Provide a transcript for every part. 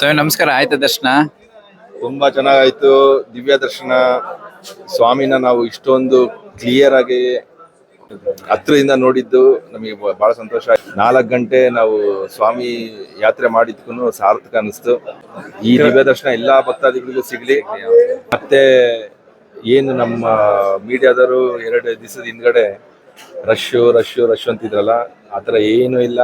ಸ್ವಾಮಿ ನಮಸ್ಕಾರ. ಆಯ್ತಾ ದರ್ಶನ? ತುಂಬಾ ಚೆನ್ನಾಗಾಯ್ತು. ದಿವ್ಯ ದರ್ಶನ. ಸ್ವಾಮಿನ ನಾವು ಇಷ್ಟೊಂದು ಕ್ಲಿಯರ್ ಆಗಿ ಹತ್ರದಿಂದ ನೋಡಿದ್ದು ನಮಗೆ ಬಹಳ ಸಂತೋಷ ಆಯ್ತು. ನಾಲ್ಕು ಗಂಟೆ ನಾವು ಸ್ವಾಮಿ ಯಾತ್ರೆ ಮಾಡಿದ್ಕು ಸಾರ್ಥಕ ಅನಿಸ್ತು ಈ ದಿವ್ಯ ದರ್ಶನ ಎಲ್ಲಾ ಭಕ್ತಾದಿಗಳಿಗೂ ಸಿಗ್ಲಿ. ಮತ್ತೆ ಏನು ನಮ್ಮ ಮೀಡಿಯಾದವರು ಎರಡು ದಿವಸದ ಹಿಂದ್ಗಡೆ ರಶ್ಶು ರಶ್ಶು ರಶ್ ಅಂತಿದ್ರಲ್ಲ ಆ ಥರ ಏನೂ ಇಲ್ಲ.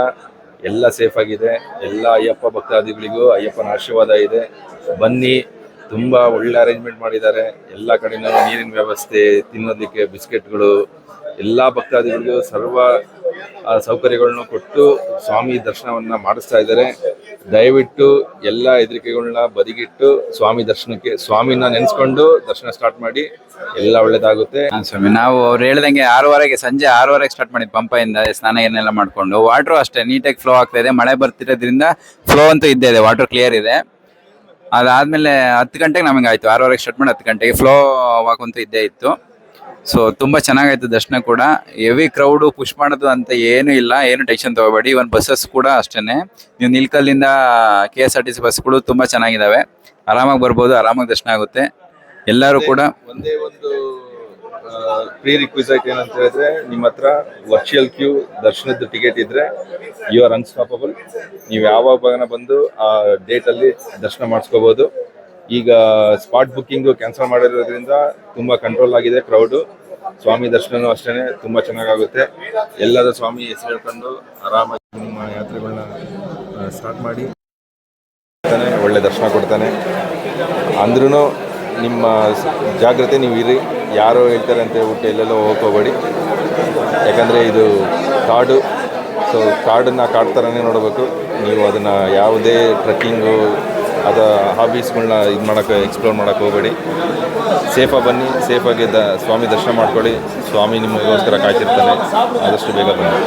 ಎಲ್ಲ ಸೇಫ್ ಆಗಿದೆ. ಎಲ್ಲ ಅಯ್ಯಪ್ಪ ಭಕ್ತಾದಿಗಳಿಗೂ ಅಯ್ಯಪ್ಪನ ಆಶೀರ್ವಾದ ಇದೆ. ಬನ್ನಿ, ತುಂಬ ಒಳ್ಳೆ ಅರೇಂಜ್ಮೆಂಟ್ ಮಾಡಿದ್ದಾರೆ. ಎಲ್ಲ ಕಡೆನೂ ನೀರಿನ ವ್ಯವಸ್ಥೆ, ತಿನ್ನೋದಕ್ಕೆ ಬಿಸ್ಕೆಟ್ಗಳು, ಎಲ್ಲ ಭಕ್ತಾದಿಗಳಿಗೂ ಸರ್ವ ಸೌಕರ್ಯಗಳನ್ನು ಕೊಟ್ಟು ಸ್ವಾಮಿ ದರ್ಶನವನ್ನು ಮಾಡಿಸ್ತಾ ಇದ್ದಾರೆ. ದಯವಿಟ್ಟು ಎಲ್ಲ ಹೆದರಿಕೆಗಳನ್ನ ಬದಿಗಿಟ್ಟು ಸ್ವಾಮಿ ದರ್ಶನಕ್ಕೆ, ಸ್ವಾಮಿನ ನೆನೆಸ್ಕೊಂಡು ದರ್ಶನ ಸ್ಟಾರ್ಟ್ ಮಾಡಿ, ಎಲ್ಲ ಒಳ್ಳೇದಾಗುತ್ತೆ. ಸ್ವಾಮಿ, ನಾವು ಅವ್ರು ಹೇಳ್ದಂಗೆ ಆರೂವರೆಗೆ, ಸಂಜೆ ಆರೂವರೆಗೆ ಸ್ಟಾರ್ಟ್ ಮಾಡಿದ್ ಪಂಪೆಯಿಂದ ಸ್ನಾನ ಏನೆಲ್ಲ ಮಾಡ್ಕೊಂಡು ವಾಟರ್ ಅಷ್ಟೇ, ನೀಟಾಗಿ ಫ್ಲೋ ಆಗ್ತಾ ಇದೆ, ಮಳೆ ಬರ್ತಿರೋದ್ರಿಂದ ಫ್ಲೋ ಅಂತೂ ಇದ್ದೇ ಇದೆ ವಾಟರ್ ಕ್ಲಿಯರ್ ಇದೆ. ಅದಾದ್ಮೇಲೆ ಹತ್ತು ಗಂಟೆಗೆ ನಮಗೆ ಆಯ್ತು, ಆರೂವರೆಗೆ ಸ್ಟಾರ್ಟ್ ಮಾಡಿ ಹತ್ತು ಗಂಟೆಗೆ ಫ್ಲೋ ಆಗುವಂತೂ ಇದ್ದೇ ಇತ್ತು. ಸೊ ತುಂಬಾ ಚೆನ್ನಾಗಾಯ್ತು ದರ್ಶನ ಕೂಡ. ಹೆವಿ ಕ್ರೌಡು ಪುಷ್ ಮಾಡೋದು ಅಂತ ಏನು ಇಲ್ಲ. ಏನು ಟೆನ್ಷನ್ ತಗೋಬೇಡಿ. ಇವನ್ ಬಸ್ಸಸ್ ಕೂಡ ಅಷ್ಟೇನೆ. ನೀವು ನಿಲ್ಕಲ್ಲಿಂದ K S R T C ಬಸ್ಗಳು ತುಂಬಾ ಚೆನ್ನಾಗಿದಾವೆ. ಆರಾಮಾಗಿ ಬರ್ಬೋದು. ಆರಾಮಾಗಿ ದರ್ಶನ ಆಗುತ್ತೆ. ಎಲ್ಲರೂ ಕೂಡ ಒಂದೇ ಒಂದು ಪ್ರೀ ರಿಕ್ವಿಸೈಟ್ ಏನಂತ ಹೇಳಿದ್ರೆ, ನಿಮ್ಮ ಹತ್ರ ವರ್ಚುವಲ್ ಕ್ಯೂ ದರ್ಶನದ ಟಿಕೆಟ್ ಇದ್ರೆ ಯು ಆರ್ ಅನ್ಸ್ಟಾಪಬಲ್ ನೀವು ಯಾವಾಗ ಬಂದು ಆ ಡೇಟ್ ಅಲ್ಲಿ ದರ್ಶನ ಮಾಡಿಸ್ಕೋಬಹುದು ಈಗ ಸ್ಪಾಟ್ ಬುಕ್ಕಿಂಗು ಕ್ಯಾನ್ಸಲ್ ಮಾಡಿರೋದ್ರಿಂದ ತುಂಬ ಕಂಟ್ರೋಲ್ ಆಗಿದೆ ಕ್ರೌಡು ಸ್ವಾಮಿ ದರ್ಶನವೂ ಅಷ್ಟೇ ತುಂಬ ಚೆನ್ನಾಗಾಗುತ್ತೆ. ಎಲ್ಲದ ಸ್ವಾಮಿ ಹೆಸರು ಹೇಳ್ಕೊಂಡು ಆರಾಮಾಗಿ ನಿಮ್ಮ ಯಾತ್ರೆಗಳನ್ನ ಸ್ಟಾರ್ಟ್ ಮಾಡಿ. ಒಳ್ಳೆ ದರ್ಶನ ಕೊಡ್ತಾನೆ. ಅಂದ್ರೂ ನಿಮ್ಮ ಜಾಗ್ರತೆ ನೀವು ಇರಿ ಯಾರು ಹೇಳ್ತಾರೆ ಅಂತ ಹೇಳ್ಬಿಟ್ಟು ಎಲ್ಲೆಲ್ಲೋ ಹೋಗ್ಕೋಬೇಡಿ ಯಾಕಂದರೆ ಇದು ಕಾಡು. ಸೊ ಕಾಡನ್ನು ಕಾಡು ನೋಡಬೇಕು. ನೀವು ಅದನ್ನು ಯಾವುದೇ ಟ್ರೆಕ್ಕಿಂಗು ಅದ ಹಾಬೀಸ್ಗಳನ್ನ ಇದು ಮಾಡೋಕ್ಕೆ ಎಕ್ಸ್ಪ್ಲೋರ್ ಮಾಡೋಕ್ಕೆ ಹೋಗಬೇಡಿ. ಸೇಫಾಗಿ ಬನ್ನಿ ಸೇಫಾಗಿ ದ ಸ್ವಾಮಿ ದರ್ಶನ ಮಾಡ್ಕೊಳ್ಳಿ. ಸ್ವಾಮಿ ನಿಮಗೋಸ್ಕರ ಕಾಯ್ತಿರ್ತಾನೆ. ಆದಷ್ಟು ಬೇಗ ಬನ್ನಿ.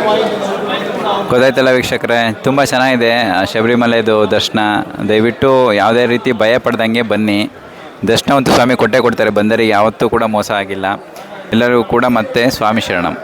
ಗೊತ್ತಾಯ್ತಲ್ಲ ವೀಕ್ಷಕರೇ, ತುಂಬ ಚೆನ್ನಾಗಿದೆ ಆ ಶಬರಿಮಲೆದು ದರ್ಶನ. ದಯವಿಟ್ಟು ಯಾವುದೇ ರೀತಿ ಭಯ ಪಡ್ದಂಗೆ ಬನ್ನಿ. ದರ್ಶನ ಸ್ವಾಮಿ ಕೊಟ್ಟೆ ಕೊಡ್ತಾರೆ, ಬಂದರೆ ಯಾವತ್ತೂ ಕೂಡ ಮೋಸ ಆಗಿಲ್ಲ. ಎಲ್ಲರಿಗೂ ಕೂಡ ಮತ್ತೆ ಸ್ವಾಮಿ ಶರಣಂ.